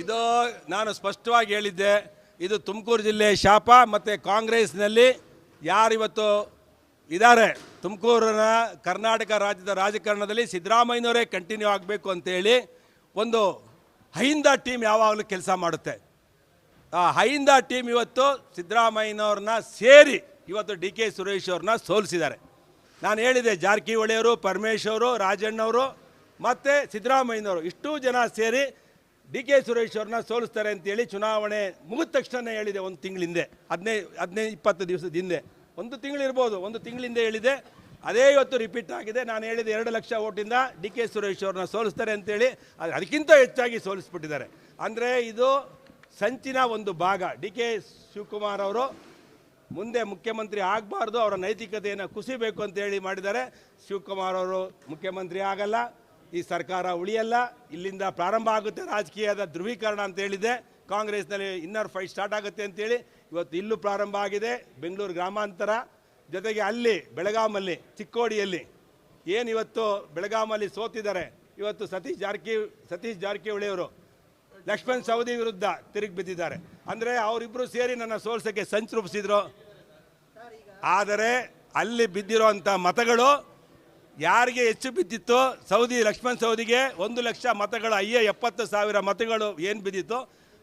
ಇದು ನಾನು ಸ್ಪಷ್ಟವಾಗಿ ಹೇಳಿದ್ದೆ, ಇದು ತುಮಕೂರು ಜಿಲ್ಲೆ ಶಾಪ ಮತ್ತು ಕಾಂಗ್ರೆಸ್ನಲ್ಲಿ ಯಾರಿವತ್ತು ಇದ್ದಾರೆ? ತುಮಕೂರಿನ ಕರ್ನಾಟಕ ರಾಜ್ಯದ ರಾಜಕಾರಣದಲ್ಲಿ ಸಿದ್ದರಾಮಯ್ಯನವರೇ ಕಂಟಿನ್ಯೂ ಆಗಬೇಕು ಅಂತೇಳಿ ಒಂದು ಹೈಂದ ಟೀಮ್ ಯಾವಾಗಲೂ ಕೆಲಸ ಮಾಡುತ್ತೆ. ಆ ಹೈಂದ ಟೀಮ್ ಇವತ್ತು ಸಿದ್ದರಾಮಯ್ಯನವ್ರನ್ನ ಸೇರಿ ಇವತ್ತು ಡಿ ಕೆ ಸುರೇಶ್ ಅವ್ರನ್ನ ಸೋಲಿಸಿದ್ದಾರೆ. ನಾನು ಹೇಳಿದೆ, ಜಾರಕಿಹೊಳಿಯವರು, ಪರಮೇಶ್ವರು ರಾಜಣ್ಣವರು ಮತ್ತು ಸಿದ್ದರಾಮಯ್ಯನವರು ಇಷ್ಟು ಜನ ಸೇರಿ ಡಿ ಕೆ ಸುರೇಶ್ ಅವ್ರನ್ನ ಸೋಲಿಸ್ತಾರೆ ಅಂತೇಳಿ ಚುನಾವಣೆ ಮುಗಿದ ತಕ್ಷಣ ಹೇಳಿದೆ ಒಂದು ತಿಂಗಳ ಹಿಂದೆ ಹದಿನೈದು ಹದಿನೈದು ಇಪ್ಪತ್ತು ದಿವಸದ ಹಿಂದೆ. ಒಂದು ತಿಂಗಳಿರ್ಬೋದು ಒಂದು ತಿಂಗಳಿಂದ ಹೇಳಿದೆ. ಅದೇ ಇವತ್ತು ರಿಪೀಟ್ ಆಗಿದೆ. ನಾನು ಹೇಳಿದ ಎರಡು ಲಕ್ಷ ಓಟಿಂದ ಡಿ ಕೆ ಸುರೇಶ್ ಅವ್ರನ್ನ ಸೋಲಿಸ್ತಾರೆ ಅಂತೇಳಿ. ಅದು ಅದಕ್ಕಿಂತ ಹೆಚ್ಚಾಗಿ ಸೋಲಿಸ್ಬಿಟ್ಟಿದ್ದಾರೆ. ಅಂದರೆ ಇದು ಸಂಚಿನ ಒಂದು ಭಾಗ. ಡಿ ಕೆ ಶಿವಕುಮಾರ್ ಅವರು ಮುಂದೆ ಮುಖ್ಯಮಂತ್ರಿ ಆಗಬಾರ್ದು, ಅವರ ನೈತಿಕತೆಯನ್ನು ಕುಸಿಬೇಕು ಅಂತೇಳಿ ಮಾಡಿದ್ದಾರೆ. ಶಿವಕುಮಾರ್ ಅವರು ಮುಖ್ಯಮಂತ್ರಿ ಆಗಲ್ಲ. ಈ ಸರ್ಕಾರ ಉಳಿಯಲ್ಲ, ಇಲ್ಲಿಂದ ಪ್ರಾರಂಭ ಆಗುತ್ತೆ ರಾಜಕೀಯದ ಧ್ರುವೀಕರಣ ಅಂತ ಹೇಳಿದೆ. ಕಾಂಗ್ರೆಸ್ನಲ್ಲಿ ಇನ್ನರ್ ಫೈಟ್ ಸ್ಟಾರ್ಟ್ ಆಗುತ್ತೆ ಅಂತೇಳಿ ಇವತ್ತು ಇಲ್ಲೂ ಪ್ರಾರಂಭ ಆಗಿದೆ, ಬೆಂಗಳೂರು ಗ್ರಾಮಾಂತರ. ಜೊತೆಗೆ ಅಲ್ಲಿ ಬೆಳಗಾಮಲ್ಲಿ ಚಿಕ್ಕೋಡಿಯಲ್ಲಿ ಏನು ಇವತ್ತು ಬೆಳಗಾಮಲ್ಲಿ ಸೋತಿದ್ದಾರೆ? ಇವತ್ತು ಸತೀಶ್ ಜಾರಕಿ, ಸತೀಶ್ ಜಾರಕಿಹೊಳಿಯವರು ಲಕ್ಷ್ಮಣ್ ಸವದಿ ವಿರುದ್ಧ ತಿರುಗಿ ಬಿದ್ದಿದ್ದಾರೆ. ಅಂದರೆ ಅವರಿಬ್ಬರು ಸೇರಿ ನನ್ನ ಸೋಲ್ಸಕ್ಕೆ ಸಂಚು ರೂಪಿಸಿದ್ರು. ಆದರೆ ಅಲ್ಲಿ ಬಿದ್ದಿರೋಂಥ ಮತಗಳು ಯಾರಿಗೆ ಹೆಚ್ಚು ಬಿದ್ದಿತ್ತು ಸೌದಿ, ಲಕ್ಷ್ಮಣ್ ಸೌದಿಗೆ ಒಂದು ಲಕ್ಷ ಮತಗಳು, ಅಯ್ಯ, ಎಪ್ಪತ್ತು ಸಾವಿರ ಮತಗಳು ಏನು ಬಿದ್ದಿತ್ತು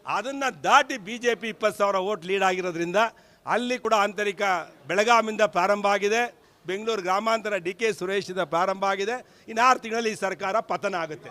ಅದನ್ನು ದಾಟಿ ಬಿ ಜೆ ಪಿ ಇಪ್ಪತ್ತು ಸಾವಿರ ಓಟ್ ಲೀಡ್ ಆಗಿರೋದ್ರಿಂದ ಅಲ್ಲಿ ಕೂಡ ಆಂತರಿಕ ಬೆಳಗಾಮಿಂದ ಪ್ರಾರಂಭ ಆಗಿದೆ. ಬೆಂಗಳೂರು ಗ್ರಾಮಾಂತರ ಡಿ ಕೆ ಸುರೇಶಿಂದ ಪ್ರಾರಂಭ ಆಗಿದೆ. ಇನ್ನು ಆರು ತಿಂಗಳಲ್ಲಿ ಈ ಸರ್ಕಾರ ಪತನ ಆಗುತ್ತೆ.